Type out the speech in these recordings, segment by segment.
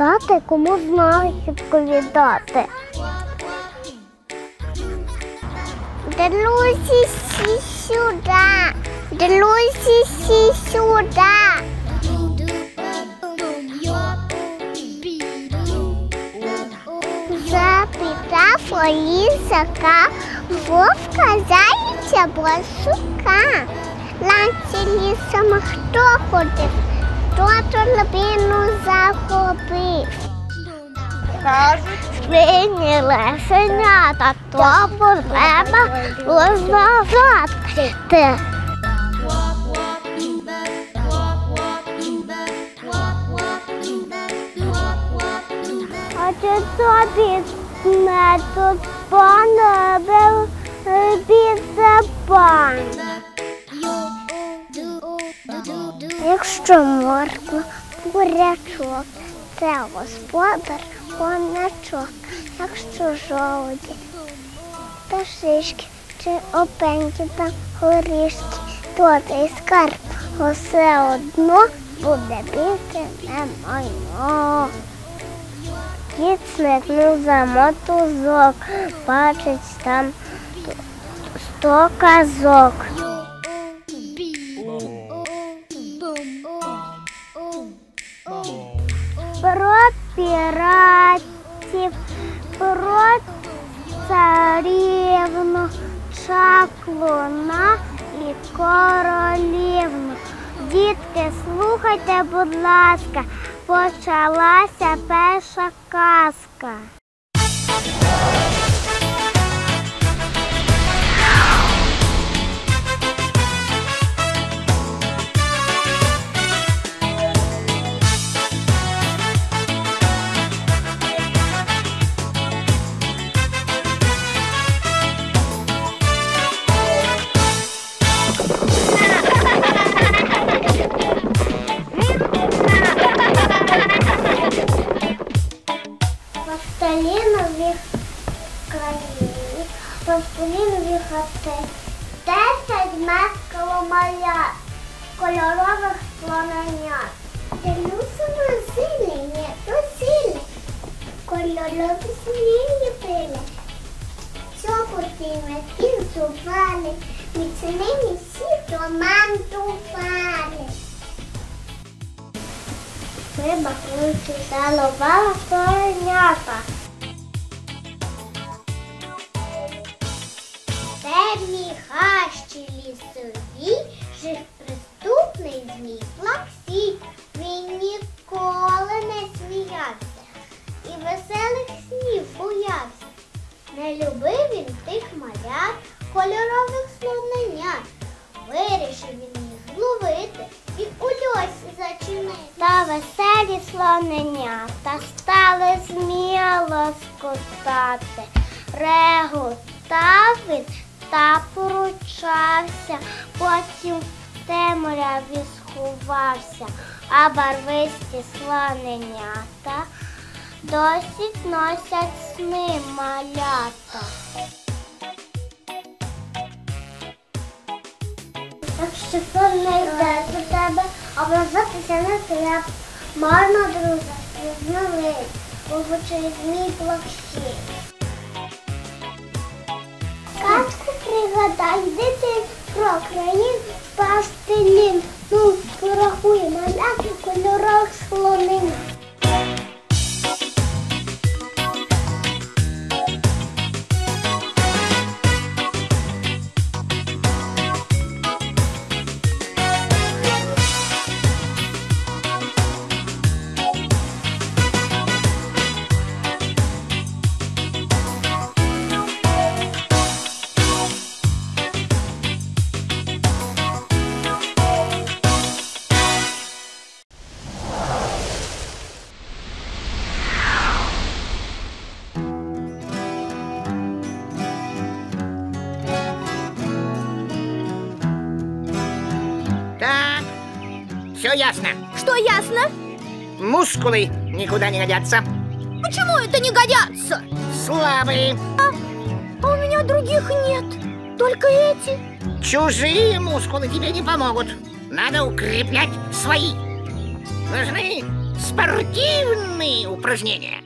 гадати, кому знає відповідати. Друзі, сюди. Друзі, сі сюди. Запитав лісака, вовка зайця борсука. Ланці лісом хто ходив, хто торбину захопив. Кажуть, Свині лисенята, тому треба розважати. А чи тобі не тут понебив пан? Морква, бурячок, це господар, конячок. Якщо жовті, та шишки чи опеньки та горішки, то цей скарб усе одно буде більше не майно. Кіт смикнув за мотузок, бачить там сто казок. Про піратів, про царівну, чаклуна і королівну. Дітки, слухайте, будь ласка, почалася перша казка. кольорові сині пили. Чоботи метки зубали, міцними всі домантували. Риба круче заловала коронята. Не любив він тих малят, кольорових слоненят. Вирішив він їх зловити і у льосі зачинити. Та веселі слоненята стали сміло скотати. Реготав він та поручався, потім в темряві сховався, а барвисті слоненята досі носять сни малята. Якщо сон не йде до тебе, ображатися не треба. Марно, друже, знали, через змій плащі. Казку пригадай, дитин про країн пастилін. Ну, порахуй маляки кольорах слонин. Никуда не годятся. Почему это не годятся? Слабые. А у меня других нет. только эти? Чужие мускулы тебе не помогут. Надо укреплять свои. Нужны спортивные упражнения.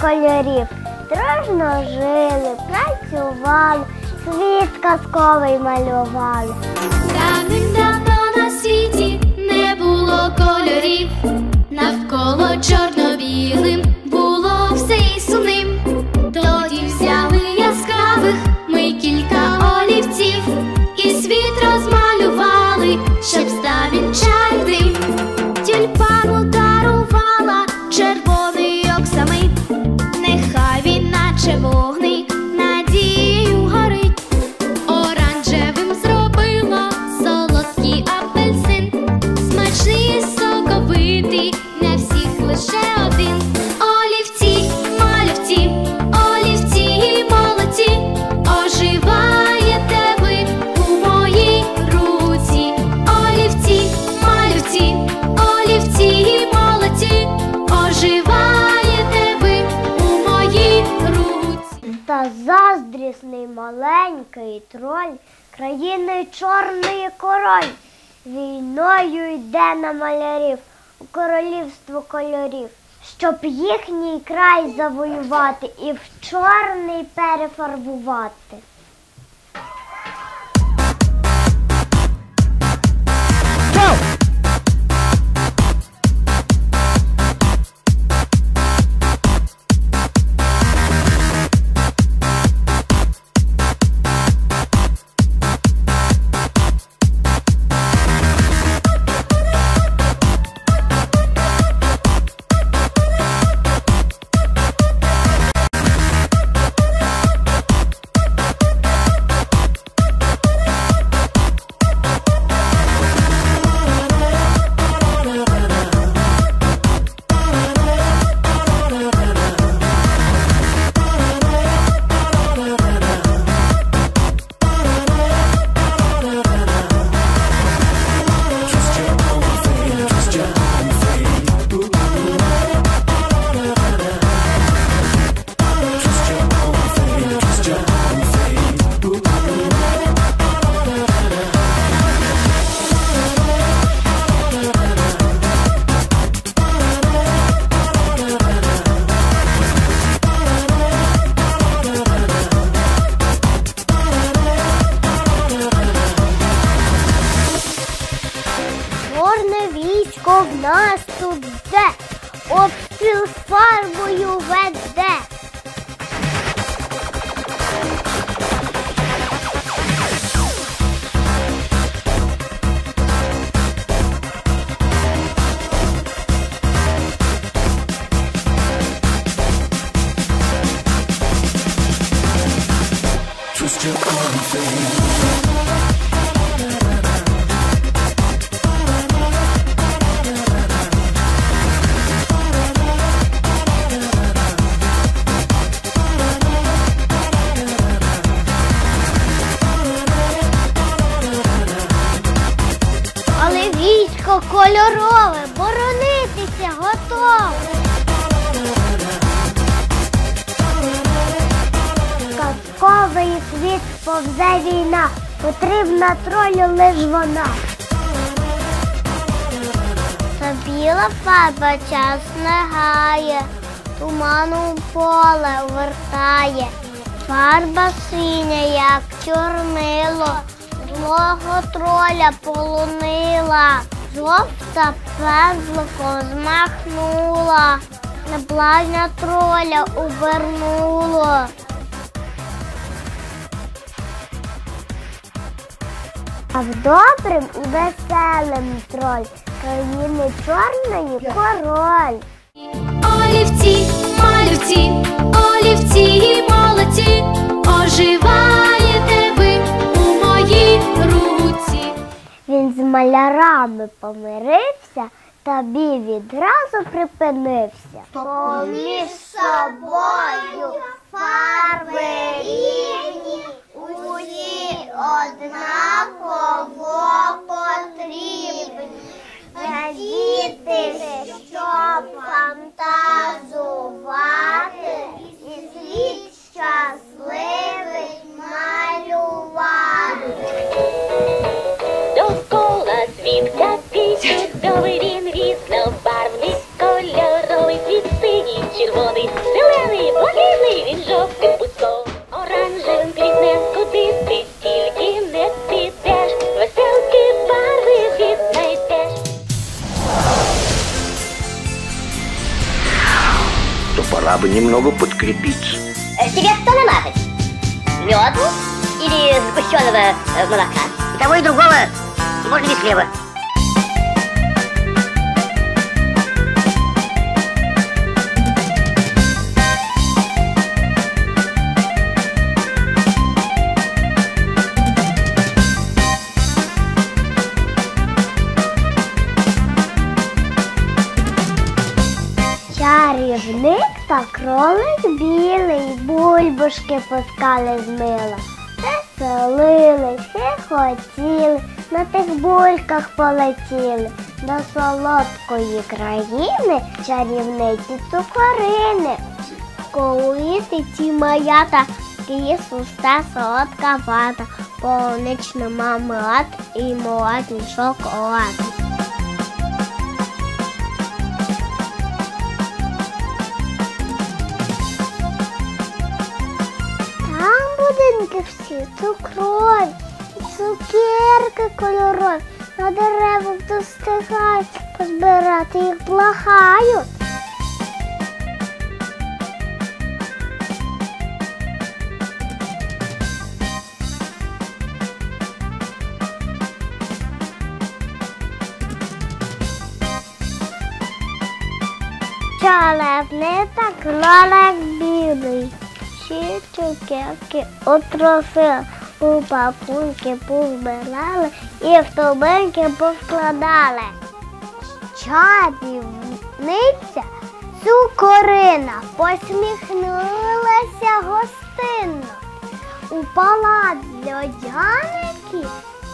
Кольорів. Дружно жили, працювали, світ казковий малювали. Давним-давно на світі не було кольорів, навколо чорно-білим маленький троль, країною чорний король, війною йде на малярів у королівство кольорів, щоб їхній край завоювати і в чорний перефарбувати. повзе, обстріл фарбою веде. Але Повзе війна, потрібна тролю лиш вона. Та біла фарба час не гає, туману поле вертає. Фарба синя, як чорнило, злого троля полонила, жовта пензликом змахнула, неблажня троля обернуло. А в добрим і веселим троль, країни чорної король. Олівці, малюці, олівці, молодці, оживаєте ви у моїй руці. Він з малярами помирився, тобі відразу припинився. Поміж собою фарби рівні, усі однаково потрібні. Діти, щоб фантазувати і світ щасливий малювати. Довкола світ такий чудовий він немного подкрепиться. Тебе что намазать? Меду или сгущенного молока? И того, и другого можно и хлеба. Кролик білий, бульбашки пускали з мила. Веселились і хотіли, на тих бульках полетіли до солодкої країни чарівниці цукорини. Колись ті маята, кисуста солодка вата, полуничний мармелад і молодний шоколад. Будинки всі цукрові, цукерки кольорові, на деревах достигають, позбирати їх благають. Чалепний та кролик білий. Всі цукерки отросили, у пакунки позбирали і в тобинки поскладали. Чарівниця цукорина посміхнулася гостинно. У палац льодяники,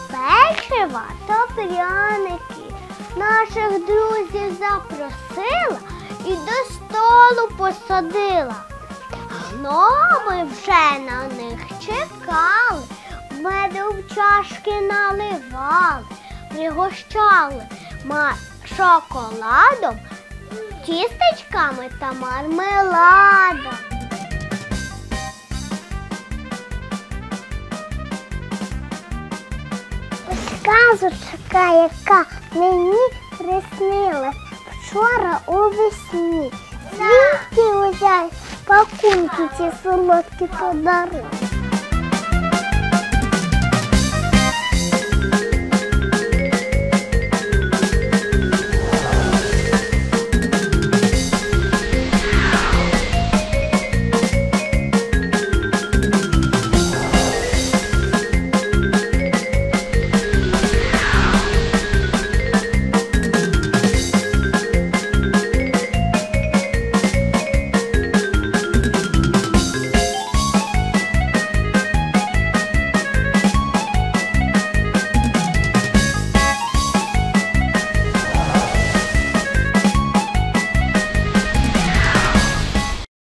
печива та пряники. Наших друзів запросила і до столу посадила. Гноми вже на них чекали, меду в чашки наливали, пригощали шоколадом, тістечками та мармеладом. Сказочка, яка мені приснилась, вчора у весні. Звідки летять пакунки ці солодкі подарунки?